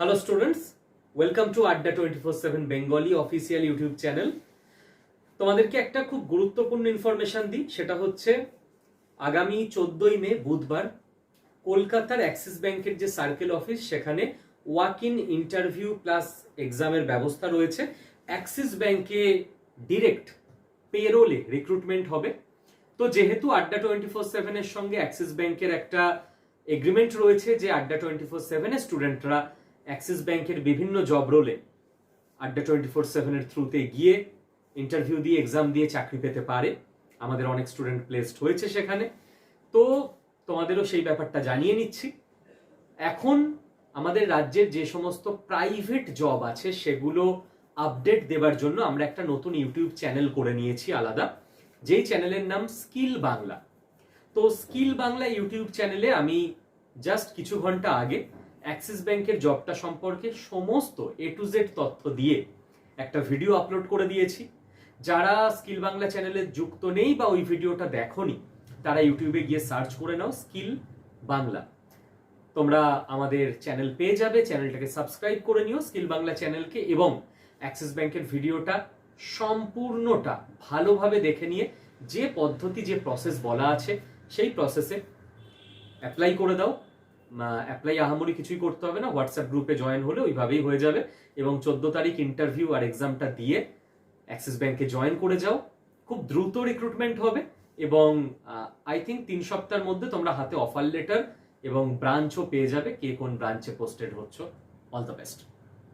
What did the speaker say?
Hello students welcome to Adda twenty four seven Bengali official YouTube channel তোমাদেরকে একটা খুব গুরুত্বপূর্ণ ইনফরমেশন দিই, সেটা হচ্ছে আগামী চোদ্দই মে, বুধবার, কলকাতার অ্যাক্সিস ব্যাংকের যে সার্কেল অফিস সেখানে ওয়াক ইন ইন্টারভিউ প্লাস এক্সামের ব্যবস্থা রয়েছে। অ্যাক্সিস ব্যাংকে ডিরেক্ট পেরোলে রিক্রুটমেন্ট হবে। তো যেহেতু আড্ডা টোয়েন্টি ফোর সেভেনের সঙ্গে অ্যাক্সিস ব্যাংকের একটা এগ্রিমেন্ট রয়েছে যে আড্ডা টোয়েন্টি ফোর সেভেনের স্টুডেন্টরা অ্যাক্সিস ব্যাংকের বিভিন্ন জব রোলে আড্ডা টোয়েন্টি ফোর সেভেনের থ্রুতে গিয়ে ইন্টারভিউ দিয়ে এক্সাম দিয়ে চাকরি পেতে পারে। আমাদের অনেক স্টুডেন্ট প্লেসড হয়েছে সেখানে। তো তোমাদেরও সেই ব্যাপারটা জানিয়ে নিচ্ছি। এখন আমাদের রাজ্যের যে সমস্ত প্রাইভেট জব আছে সেগুলো আপডেট দেবার জন্য আমরা একটা নতুন ইউটিউব চ্যানেল করে নিয়েছি আলাদা। যেই চ্যানেলের নাম স্কিল বাংলা তো স্কিল বাংলা ইউটিউব চ্যানেলে আমি জাস্ট কিছু ঘণ্টা আগে অ্যাক্সিস ব্যাংকের জবটা সম্পর্কে সমস্ত এ টু জেড তথ্য দিয়ে একটা ভিডিও আপলোড করে দিয়েছি। যারা স্কিল বাংলা চ্যানেলে যুক্ত নেই বা ওই ভিডিওটা দেখোনি, তারা ইউটিউবে গিয়ে সার্চ করে নাও স্কিল বাংলা। তোমরা আমাদের চ্যানেল পেয়ে যাবে চ্যানেলটাকে সাবস্ক্রাইব করে নিও স্কিল বাংলা চ্যানেলকে এবং অ্যাক্সিস ব্যাংকের ভিডিওটা সম্পূর্ণটা ভালোভাবে দেখে নিয়ে যে পদ্ধতি, যে প্রসেস বলা আছে, সেই প্রসেসে অ্যাপ্লাই করে দাও। অ্যাপ্লাই আহামরি কিছুই করতে হবে না। হোয়াটসঅ্যাপ গ্রুপে জয়েন হলে ওইভাবেই হয়ে যাবে। এবং চোদ্দ তারিখ ইন্টারভিউ আর এক্সামটা দিয়ে অ্যাক্সিস ব্যাংকে জয়েন করে যাও। খুব দ্রুত রিক্রুটমেন্ট হবে এবং আই থিঙ্ক তিন সপ্তাহের মধ্যে তোমরা হাতে অফার লেটার এবং ব্রাঞ্চও পেয়ে যাবে। কে কোন ব্রাঞ্চে পোস্টেড হচ্ছ। All the best